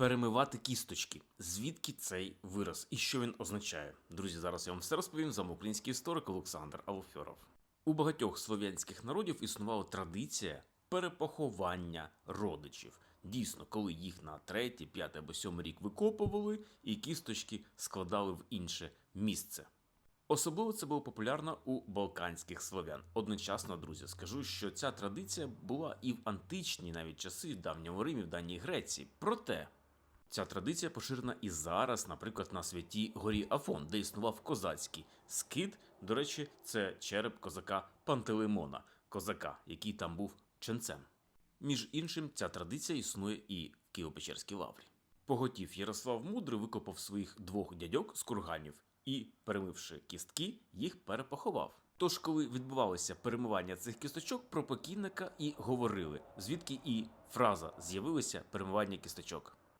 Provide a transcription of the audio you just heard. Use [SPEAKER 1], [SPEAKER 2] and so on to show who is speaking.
[SPEAKER 1] Перемивати кісточки. Звідки цей вираз і що він означає? Друзі, зараз я вам все розповім. З вами український історик Олександр Алфьоров. У багатьох слов'янських народів існувала традиція перепоховання родичів. Дійсно, коли їх на третій, п'ятий або сьомий рік викопували і кісточки складали в інше місце. Особливо це було популярно у балканських слов'ян. Одночасно, друзі, скажу, що ця традиція була і в античні навіть часи давньому Римі, в давній Греції. Проте ця традиція поширена і зараз, наприклад, на святій горі Афон, де існував козацький скит. До речі, це череп козака Пантелеймона, козака, який там був ченцем. Між іншим, ця традиція існує і в Києво-Печерській лаврі. Поготів Ярослав Мудрий викопав своїх двох дядьок з курганів і, перемивши кістки, їх перепоховав. Тож, коли відбувалося перемивання цих кісточок, про покійника і говорили, звідки і фраза з'явилася перемивання кісточок.